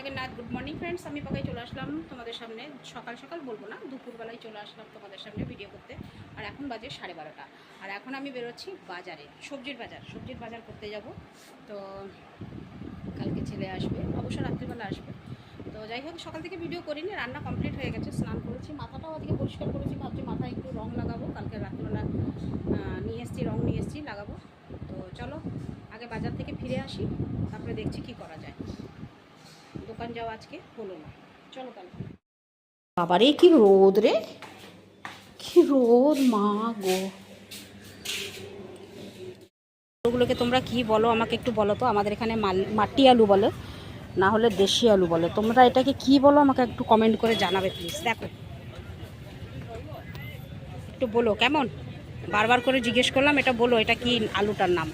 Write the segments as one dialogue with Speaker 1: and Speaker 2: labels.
Speaker 1: Jagannath good morning friends আমি পাকাই চলে আসলাম তোমাদের সামনে। সকাল সকাল বলব না, দুপুরবেলায় চলে আসলাম তোমাদের সামনে ভিডিও করতে। আর এখন বাজে সাড়ে বারোটা। আর এখন আমি বেরোচ্ছি বাজারে, সবজির বাজার সবজির বাজার করতে যাব। তো কালকে ছেলে আসবে, অবশ্য রাত্রিবেলা আসবে। তো যাই হোক, সকাল থেকে ভিডিও করিনি, রান্না কমপ্লিট হয়ে গেছে, স্নান করেছি। মাথাটাও আজকে পরিষ্কার করেছি, ভাবছি মাথায় একটু রং লাগাবো। কালকে রাত্রিবেলা নিয়ে এসেছি, রং নিয়ে এসেছি, লাগাবো। তো চলো, আগে বাজার থেকে ফিরে আসি, তারপরে দেখছি কি করা দোকান যাওয়া আজকে হলো না। চলো তাহলে। বাবারে কি রোদ রে। কি রোদ মা গো। ওগুলোকে তোমরা কি বলো আমাকে একটু বলো তো। আমাদের এখানে মাটি আলু বলে না হলে দেশি আলু বলে। তোমরা এটাকে কি বলো আমাকে একটু কমেন্ট করে জানাবে প্লিজ দেখো। একটু বলো কেমন? বারবার করে জিজ্ঞেস করলাম এটা বলো এটা কি আলুটার নাম?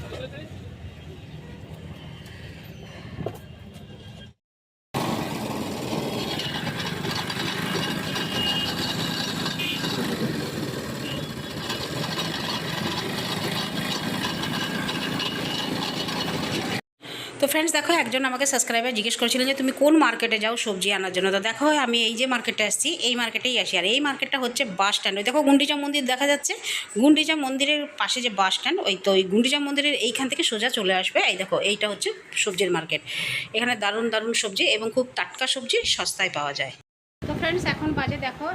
Speaker 1: তো ফ্রেন্ডস দেখো একজন আমাকে সাবস্ক্রাইবার জিজ্ঞেস করেছিলেন যে তুমি কোন মার্কেটে যাও সবজি আনার জন্য? তো দেখো আমি এই যে মার্কেটে আসছি, এই মার্কেটেই আসি। আর এই মার্কেটটা হচ্ছে বাস স্ট্যান্ড ওই দেখো গুন্ডিচা মন্দির দেখা যাচ্ছে। গুন্ডিচা মন্দিরের পাশে যে বাস স্ট্যান্ড ওই তো ওই গুন্ডিচা মন্দিরের এইখান থেকে সোজা চলে আসবে। এই দেখো, এইটা হচ্ছে সবজির মার্কেট এখানে দারুণ দারুণ সবজি এবং খুব টাটকা সবজি সস্তায় পাওয়া যায়। তো ফ্রেন্ডস এখন বাজে দেখো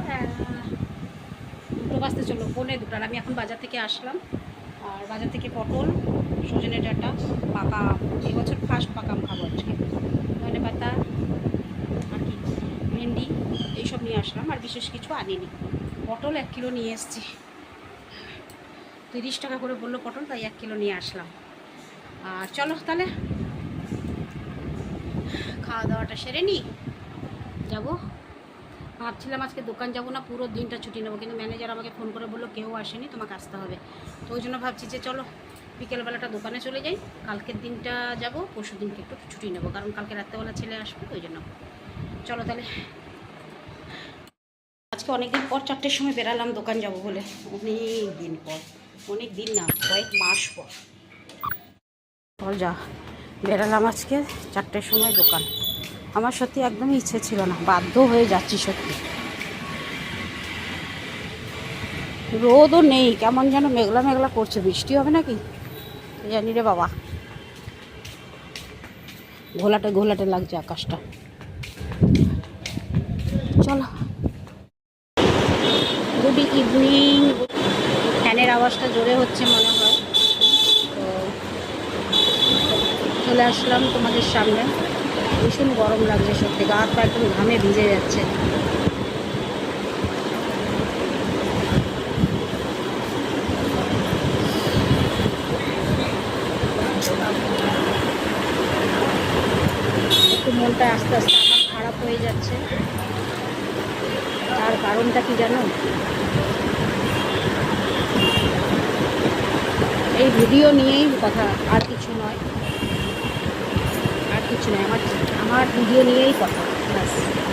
Speaker 1: দুটো বাজতে চলো পৌনে দুটার। আমি এখন বাজার থেকে আসলাম, আর বাজার থেকে পটল সজনে ডাঁটা পাকা আম এই বছর ফার্স্ট পাকা আম খাব। আজকে ধনে পাতা আর কি, ভেন্ডি, এইসব নিয়ে আসলাম, আর বিশেষ কিছু আনিনি। পটল এক কিলো নিয়ে এসেছি। তিরিশ টাকা করে বলল পটল, তাই এক কিলো নিয়ে আসলাম। আর চলো তাহলে, খাওয়া দাওয়াটা সেরে নিই যাব? ভাবছিলাম আজকে দোকান যাব না, পুরো দিনটা ছুটি নেব, কিন্তু ম্যানেজার আমাকে ফোন করে বলল কেউ আসেনি, তোমাকে আসতে হবে। তো ওই জন্য ভাবছি যে চলো বিকেলবেলাটা দোকানে চলে যাই, কালকের দিনটা যাব, পরশু দিনকে একটু ছুটি নেব, কারণ কালকে রাত্রেবেলা ছেলে আসবে, ওই জন্য। চলো তাহলে। আজকে অনেক দিন পর চারটের সময় বেরালাম দোকান যাব বলে। অনেক দিন পর অনেক দিন না, কয়েক মাস পর। চল যা, বেরালাম আজকে চারটের সময় দোকান। আমার সত্যি একদমই ইচ্ছে ছিল না, বাধ্য হয়ে যাচ্ছি সত্যি। রোদও নেই, কেমন যেন মেঘলা মেঘলা করছে, বৃষ্টি হবে নাকি? জানি রে বাবা। ঘোলাটে ঘোলাটে লাগছে আকাশটা। চলো। গুড ইভিনিং ফ্যানের আওয়াজটা জোরে হচ্ছে মনে হয়। চলে আসলাম তোমাদের সামনে। ভীষণ গরম লাগছে সত্যি। গা হাত পা একদম ঘামে ভিজে যাচ্ছে একটু মনটা আস্তে আস্তে আমার খারাপ হয়ে যাচ্ছে। তার কারণটা কি জানো? এই ভিডিও নিয়েই কথা, আর কিছু নয়। আর কিছু নয়, আমার আমার ভিডিও নিয়েই কথা, ব্যাস।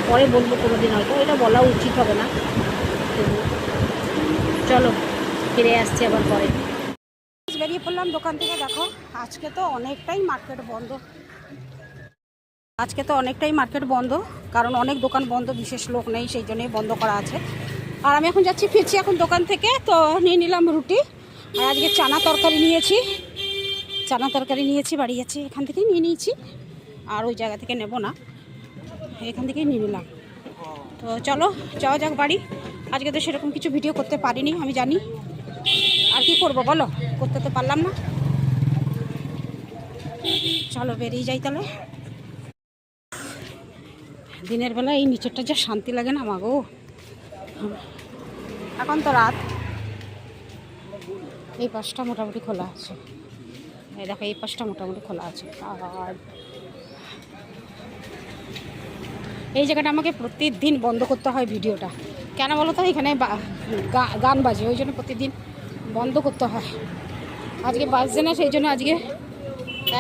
Speaker 1: পরে বলব কোনো দিন হয়তো, এটা বলা উচিত হবে না। চলো, ফিরে আসছি আবার পরে। বেরিয়ে পড়লাম দোকান থেকে, দেখো, আজকে তো অনেকটাই মার্কেট বন্ধ। আজকে তো অনেকটাই মার্কেট বন্ধ, কারণ অনেক দোকান বন্ধ, বিশেষ লোক নেই, সেই জন্যই বন্ধ করা আছে। আর আমি এখন যাচ্ছি, ফিরছি এখন দোকান থেকে, তো নিয়ে নিলাম রুটি। আর আজকে চানা তরকারি নিয়েছি। চানা তরকারি নিয়েছি, বাড়ি যাচ্ছি, এখান থেকেই নিয়ে নিয়েছি। আর ওই জায়গা থেকে নেব না, এখান থেকেই নিয়ে নিলাম। তো চলো, যাওয়া যাক বাড়ি। আজকে তো সেরকম কিছু ভিডিও করতে পারিনি, আমি জানি। আর কি করব বলো, করতে তো পারলাম না। চলো বেরিয়ে যাই তাহলে। দিনের বেলা এই নিচেরটা যা শান্তি লাগে না মাগো। এখন তো রাত। এই পাশটা মোটামুটি খোলা আছে। এই দেখো, এই পাশটা মোটামুটি খোলা আছে। আর এই জায়গাটা আমাকে প্রতিদিন বন্ধ করতে হয় ভিডিওটা। কেন বলো তো? এখানে গান বাজে, ওই জন্য প্রতিদিন বন্ধ করতে হয়। আজকে বাজছে না, সেই জন্য আজকে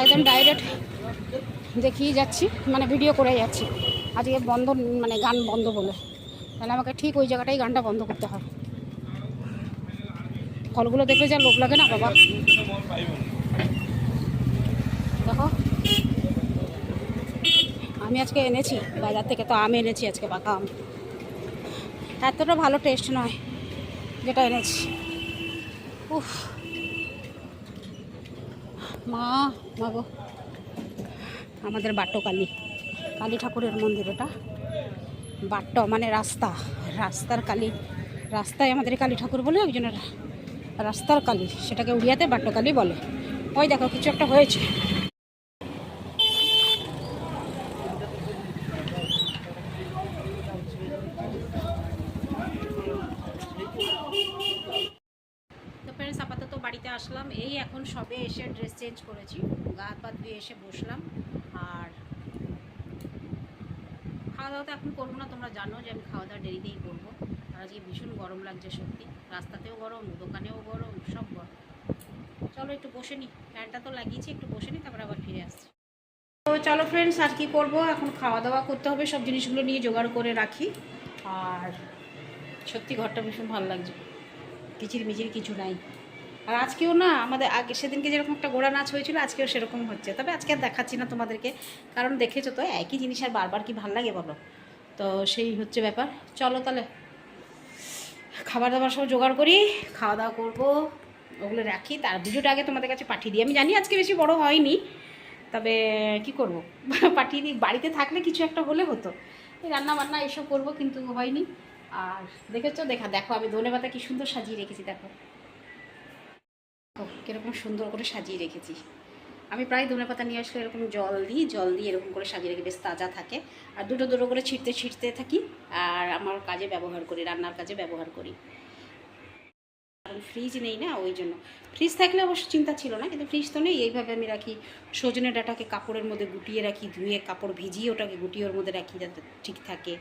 Speaker 1: একদম ডাইরেক্ট দেখিয়ে যাচ্ছি মানে ভিডিও করে যাচ্ছি। আজকে বন্ধ মানে গান বন্ধ বলে। তাহলে আমাকে ঠিক ওই জায়গাটাই গানটা বন্ধ করতে হয়। ফলগুলো দেখলে যা লোভ লাগে না, বাবা? দেখো। আমি আজকে এনেছি, বাজার থেকে তো আম এনেছি আজকে, পাকা আম। এতটা ভালো টেস্ট নয়, যেটা এনেছি। উফ। মা মা গো। আমাদের বাট্ট কালী ঠাকুরের মন্দির এটা বাট্ট মানে রাস্তা। রাস্তার কালী, রাস্তায় আমাদের কালী ঠাকুর বলে একজনের রাস্তার কালী, সেটাকে উড়িয়াতে বাট্টকালী বলে। ওই দেখো, কিছু একটা হয়েছে। আপাতত বাড়িতে আসলাম। এই এখন সবে এসে ড্রেস চেঞ্জ করেছি। গা হাত পা ধুয়ে এসে বসলাম আর খাওয়া দাওয়া তো এখন করব না, তোমরা জানো যে আমি খাওয়া দাওয়া দেরিতেই করব। আর আজকে ভীষণ গরম লাগছে সত্যি। রাস্তাতেও গরম, দোকানেও গরম, সব গরম। চলো একটু বসে নিই ফ্যানটা তো লাগিয়েছি, একটু বসে নিই তারপর আবার ফিরে আসছি। তো চলো ফ্রেন্ডস আর কি করব? এখন খাওয়া দাওয়া করতে হবে, সব জিনিসগুলো নিয়ে জোগাড় করে রাখি। আর সত্যি ঘরটা ভীষণ ভালো লাগছে। কিচির মিচির কিছু নাই। আর আজকেও না আমাদের আগে সেদিনকে যেরকম একটা গোড়া নাচ হয়েছিল, আজকেও সেরকম হচ্ছে। তবে আজকে আর দেখাচ্ছি না তোমাদেরকে, কারণ দেখেছ তো, একই জিনিস আর বারবার কি ভালো লাগে বলো? তো সেই হচ্ছে ব্যাপার। চলো তাহলে খাবার দাবার সব জোগাড় করি খাওয়া দাওয়া করব, ওগুলো রাখি। তার ভিডিওটা আগে তোমাদের কাছে পাঠিয়ে দিই। আমি জানি আজকে বেশি বড় হয়নি, তবে কি করব? পাঠিয়ে দিই। বাড়িতে থাকলে কিছু একটা হলে হতো। এই রান্না বান্না এসব করব, কিন্তু হয়নি। আর দেখেছ, দেখা, দেখো, আমি ধনে পাতা কি সুন্দর সাজিয়ে রেখেছি, দেখো। কীরকম সুন্দর করে সাজিয়ে রেখেছি। আমি প্রায় ধনে পাতা নিয়ে আসলে এরকম জল দিই, জল দিয়ে এরকম করে সাজিয়ে রেখে বেশ তাজা থাকে। আর দুটো দুটো করে ছিটতে ছিটতে থাকি আর আমার কাজে ব্যবহার করি, রান্নার কাজে ব্যবহার করি। কারণ ফ্রিজ নেই না, ওই জন্য। ফ্রিজ থাকলে অবশ্য চিন্তা ছিল না, কিন্তু ফ্রিজ তো নেই, এইভাবে আমি রাখি সজনে ডাটাকে কাপড়ের মধ্যে গুটিয়ে রাখি, ধুয়ে কাপড় ভিজিয়ে ওটাকে গুটিয়ে ওর মধ্যে রাখি যাতে ঠিক থাকে।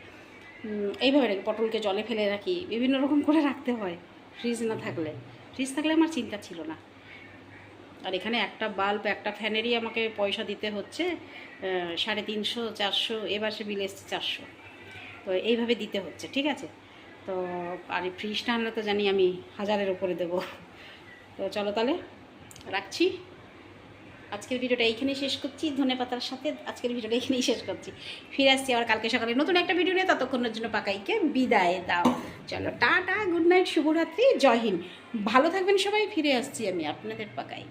Speaker 1: এইভাবে রাখি, পটলকে জলে ফেলে রাখি, বিভিন্ন রকম করে রাখতে হয় ফ্রিজ না থাকলে। ফ্রিজ থাকলে আমার চিন্তা ছিল না। আর এখানে একটা বাল্ব একটা ফ্যানেরই আমাকে পয়সা দিতে হচ্ছে সাড়ে তিনশো, চারশো, এবার সে বিল এসছে চারশো। তো এইভাবে দিতে হচ্ছে, ঠিক আছে? তো আর এই ফ্রিজটা আনলে তো জানি আমি হাজারের উপরে দেবো। তো চলো তাহলে, রাখছি। আজকের ভিডিওটা এইখানেই শেষ করছি। ধনে পাতার সাথে আজকের ভিডিওটা এইখানেই শেষ করছি। ফিরে আসছি আবার কালকে সকালে নতুন একটা ভিডিও নিয়ে। ততক্ষণের জন্য পাকাইকে বিদায় দাও। চলো, টাটা, গুড নাইট, শুভরাত্রি, জয় হিন্দ। ভালো থাকবেন সবাই, ফিরে আসছি আমি আপনাদের পাকাই।